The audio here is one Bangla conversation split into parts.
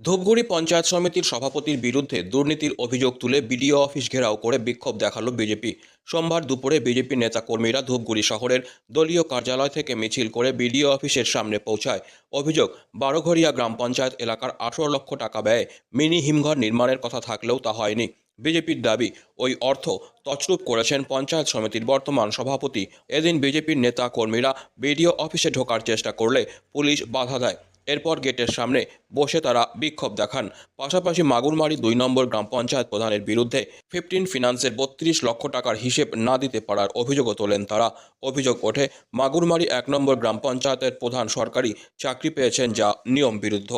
ধূপগুড়ি পঞ্চায়েত সমিতির সভাপতির বিরুদ্ধে দুর্নীতির অভিযোগ তুলে বিডিও অফিস ঘেরাও করে বিক্ষোভ দেখাল বিজেপি। সোমবার দুপুরে বিজেপি নেতাকর্মীরা ধূপগুড়ি শহরের দলীয় কার্যালয় থেকে মিছিল করে বিডিও অফিসের সামনে পৌঁছায়। অভিযোগ বারোঘরিয়া গ্রাম পঞ্চায়েত এলাকার আঠারো লক্ষ টাকা ব্যয়ে মিনি হিমঘর নির্মাণের কথা থাকলেও তা হয়নি। বিজেপির দাবি, ওই অর্থ তছরূপ করেছেন পঞ্চায়েত সমিতির বর্তমান সভাপতি। এদিন বিজেপির নেতা কর্মীরা বিডিও অফিসে ঢোকার চেষ্টা করলে পুলিশ বাধা দেয়। এরপর গেটের সামনে বসে তারা বিক্ষোভ দেখান। পাশাপাশি মাগুরমারি দুই নম্বর গ্রাম পঞ্চায়েত প্রধানের বিরুদ্ধে ফিফটিন ফিনান্সের বত্রিশ লক্ষ টাকার হিসেব না দিতে পারার অভিযোগও তোলেন তারা। অভিযোগ ওঠে, মাগুরমারি এক নম্বর গ্রাম পঞ্চায়েতের প্রধান সরকারি চাকরি পেয়েছেন যা নিয়ম বিরুদ্ধ।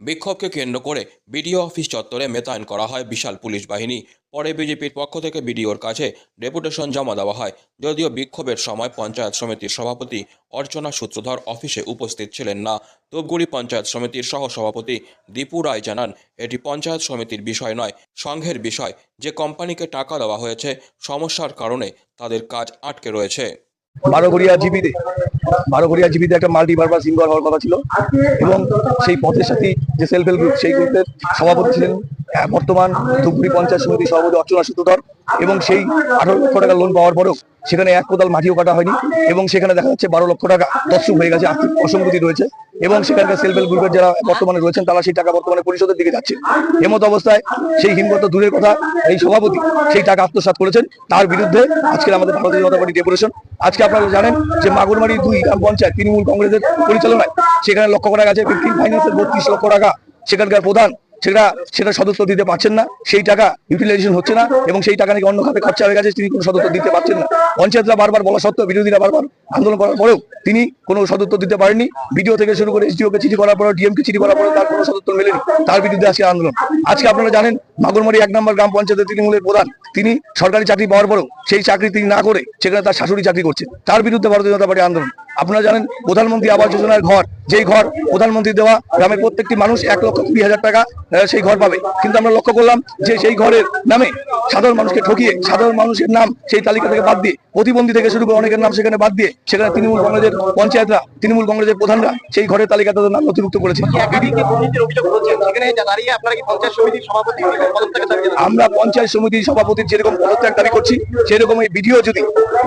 বিক্ষোভকে কেন্দ্র করে বিডিও অফিস চত্বরে মেতায়েন করা হয় বিশাল পুলিশ বাহিনী। পরে বিজেপির পক্ষ থেকে বিডিওর কাছে ডেপুটেশন জমা দেওয়া হয়। যদিও বিক্ষোভের সময় পঞ্চায়েত সমিতির সভাপতি অর্চনা সূত্রধর অফিসে উপস্থিত ছিলেন না। ধূপগুড়ি পঞ্চায়েত সমিতির সহসভাপতি দীপু রায় জানান, এটি পঞ্চায়েত সমিতির বিষয় নয়, সংঘের বিষয়। যে কোম্পানিকে টাকা দেওয়া হয়েছে, সমস্যার কারণে তাদের কাজ আটকে রয়েছে। বারোঘরিয়া জীবিত একটা মাল্টি পারপাস হওয়ার কথা ছিল। এবং সেই পথের সাথে যে সেলফ হেল্প গ্রুপ, সেই গ্রুপের সভাপতি ছিলেন বর্তমান ধুপুরি পঞ্চায়েত সমিতি সভাপতি অর্চনা সূত্রধর এবং সেই আঠারো লক্ষ টাকা লোন পাওয়ার পরেও সেখানে এক কোদাল মাটিও কাটা হয়নি। এবং সেখানে দেখা যাচ্ছে বারো লক্ষ টাকা দর্শক হয়ে গেছে, আর্থিক অসঙ্গতি রয়েছে। এবং সেখানকার সেলফ হেল্প গ্রুপের যারা বর্তমানে রয়েছেন, তারা সেই টাকা বর্তমানে পরিশোধের দিকে যাচ্ছে। এমত অবস্থায় সেই হিমগত দূরের কথা এই সভাপতি সেই টাকা আত্মসাত করেছেন। তার বিরুদ্ধে আজকে আমাদের ভারতীয় জনতা পার্টি ডেপুটেশন। আজকে আপনারা জানেন যে মাগুরমারি দুই গ্রাম পঞ্চায়েত, তৃণমূল কংগ্রেসের পরিচালনায় সেখানে লক্ষ্য করা গেছে ফিফটিন ফাইন্যান্সের বত্রিশ লক্ষ টাকা সেখানকার প্রধান সেটা সেটা সদস্য দিতে পারছেন না। সেই টাকা ইউটিলাইজেশন হচ্ছে না এবং সেই টাকা নাকি অন্য খাতে খরচা হয়ে গেছে, তিনি কোনো সদস্য দিতে পারছেন না। পঞ্চায়েতরা বারবার বলা সত্ত্বেও, বিরোধীরা বারবার আন্দোলন করার পরেও তিনি কোনো সদস্য দিতে পারেননি। বিডিও থেকে শুরু করে এসডিওকে চিঠি করার পরেও, ডিএমকে চিঠি করার পরেও তার কোনো সদস্য মেলেনি। তার বিরুদ্ধে আজকে আন্দোলন। আজকে আপনারা জানেন মাগুরমারি এক নম্বর গ্রাম পঞ্চায়েতের তৃণমূলের প্রধান, তিনি সরকারি চাকরি পাওয়ার পরেও সেই চাকরি তিনি না করে সেখানে তার শাশুড়ি চাকরি করছে। তার বিরুদ্ধে ভারতীয় জনতা পার্টি আন্দোলন। আপনারা জানেন, প্রধানমন্ত্রী আবাস যোজনার ঘর, যেই ঘর প্রধানমন্ত্রী দেওয়া, গ্রামের প্রত্যেকটি মানুষ এক লক্ষ কুড়ি হাজার টাকা সেই ঘর পাবে। কিন্তু আমরা লক্ষ্য করলাম যে সেই ঘরের নামে সাধারণ মানুষকে ঠকিয়ে, সাধারণ মানুষের নাম সেই তালিকা থেকে বাদ দিয়ে প্রতিবন্ধী থেকে শুরু করে অনেকের নাম সেখানে বাদ দিয়ে সেখানে তৃণমূল কংগ্রেসের পঞ্চায়েতরা তৃণমূল কংগ্রেসের প্রধানরা সেই ঘরের তালিকা তাদের নাম নথিভুক্ত করেছে? আমরা পঞ্চায়েত সমিতির সভাপতির যেরকম পদত্যাগ দাবি করছি সেরকম এই ভিডিও যদি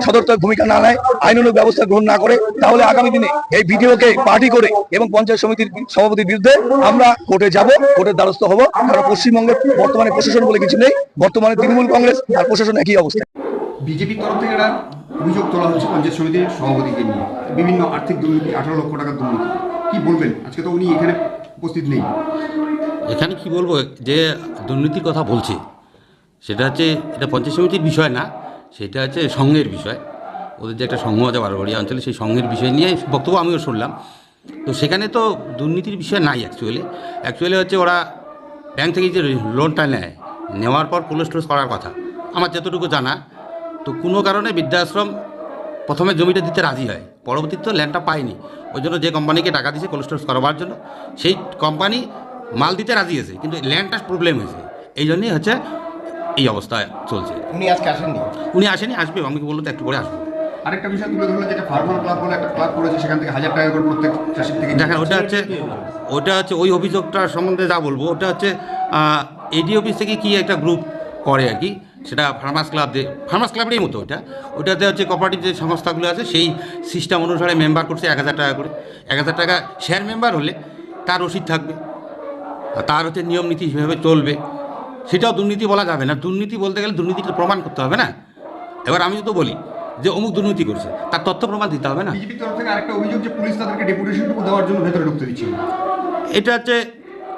সদর্থক ভূমিকা না নেয় আইনানুগ ব্যবস্থা গ্রহণ না করে তাহলে আগামী দিনে এই ভিডিওকে পার্টি করে এবং পঞ্চায়েত সমিতির সভাপতির বিরুদ্ধে আমরা কোর্টে যাব কোর্টের দ্বারস্থ হব। কারণ পশ্চিমবঙ্গে বর্তমানে প্রশাসন বলে কিছু নেই বর্তমানে তৃণমূল কংগ্রেস আর প্রশাসন একই অবস্থা। বিজেপির তরফ থেকে একটা অভিযোগ তোলা হচ্ছে পঞ্চায়েত সমিতির সভাপতিকে নিয়ে। বিভিন্ন আর্থিক দুর্নীতি, আঠারো লক্ষ টাকার দুর্নীতি। কি বলবেন? আজকে তো উনি এখানে উপস্থিত নেই। এখানে কি বলব? যে দুর্নীতির কথা বলছে, সেটা হচ্ছে এটা পঞ্চায়েত সমিতির বিষয় না, সেটা হচ্ছে সংঘের বিষয়। ওদের যে একটা সংঘ আছে বারোঘড়িয়া অঞ্চলে, সেই সংঘের বিষয় নিয়ে বক্তব্য আমিও শুনলাম। তো সেখানে তো দুর্নীতির বিষয় নাই অ্যাকচুয়ালি অ্যাকচুয়ালি হচ্ছে ওরা ব্যাংক থেকে যে লোনটা নেয়, নেওয়ার পর কোল্ড স্টোরেজ করার কথা। আমার যতটুকু জানা তো কোনো কারণে বৃদ্ধাশ্রম প্রথমে জমিটা দিতে রাজি হয়। পরবর্তীতে ল্যান্ডটা পায়নি। ওই জন্য যে কোম্পানিকে টাকা দিয়েছে কোল্ড স্টোরেজ করবার জন্য সেই কোম্পানি মাল দিতে রাজি হয়েছে কিন্তু ল্যান্ডটা প্রবলেম হয়েছে। এই জন্যই হচ্ছে এই অবস্থা চলছে। উনি আজকে আসেননি? উনি আসেনি আসবে। আমাকে বলল তো একটু করে আসব। আরেকটা বিষয় তুলে ধরলো যেটা ফার্মার ক্লাব বলে একটা ক্লাব করেছে সেখান থেকে হাজার টাকা করে প্রত্যেক চাষির থেকে দেখেন ওটা হচ্ছে ওটা হচ্ছে ওই অভিযোগটা সম্বন্ধে যা বলব ওটা হচ্ছে এডি অফিস থেকে কি একটা গ্রুপ করে আর কি। সেটা ফার্মাস ক্লাব ফার্মাস ক্লাবেরই মতো ওটা ওটাতে হচ্ছে কোপারেটিভ যে সংস্থাগুলো আছে সেই সিস্টেম অনুসারে মেম্বার করছে এক হাজার টাকা করে। এক হাজার টাকা শেয়ার মেম্বার হলে তার রসিদ থাকবে। আর তার হচ্ছে নিয়ম নীতি হিসেবে চলবে। সেটাও দুর্নীতি বলা যাবে না। দুর্নীতি বলতে গেলে দুর্নীতিটা প্রমাণ করতে হবে না। এবার আমি তো বলি যে অমুক দুর্নীতি করছে তার তথ্য প্রমাণ দিতে হবে না। বিজেপির তরফ থেকে আরেকটা অভিযোগ যে পুলিশ তাদেরকে ডেপুটেশনটুকু দেওয়ার জন্য ভেতরে ঢুকতে দিচ্ছে। না। এটা হচ্ছে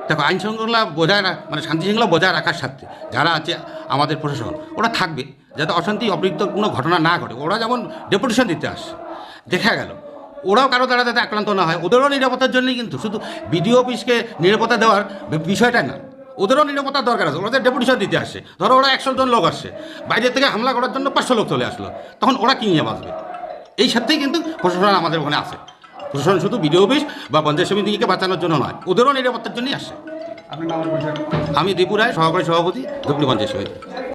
দেখো আইন শৃঙ্খলা বজায় রাখ মানে শান্তি শৃঙ্খলা বজায় রাখার স্বার্থে যারা আছে আমাদের প্রশাসন ওরা থাকবে যাতে অশান্তি অপ্রীত কোনো ঘটনা না ঘটে। ওরা যেমন ডেপুটেশন দিতে আসে, দেখা গেল। ওরাও কারও দ্বারা যাতে আক্রান্ত না হয়। ওদেরও নিরাপত্তার জন্যই কিন্তু শুধু বিডিও অফিসকে নিরাপত্তা দেওয়ার বিষয়টা না। ওদেরও নিরাপত্তার দরকার আছে। ওদের ডেপুটেশন দিতে আসে, ধরো ওরা একশো জন লোক আসছে বাইরে থেকে হামলা করার জন্য পাঁচশো লোক চলে আসলো, তখন ওরা কি নিয়ে বাঁচবে? এই সাথেই কিন্তু প্রশাসন আমাদের ওখানে আছে। প্রশাসন শুধু বিডিও অফিস বা পঞ্চায়েত সমিতিকে বাঁচানোর জন্য নয় ওদেরও নিরাপত্তার জন্যই আসে আমি দীপু রায় সহকারী সভাপতি ধুবড়ি পঞ্চায়েত সমিতি।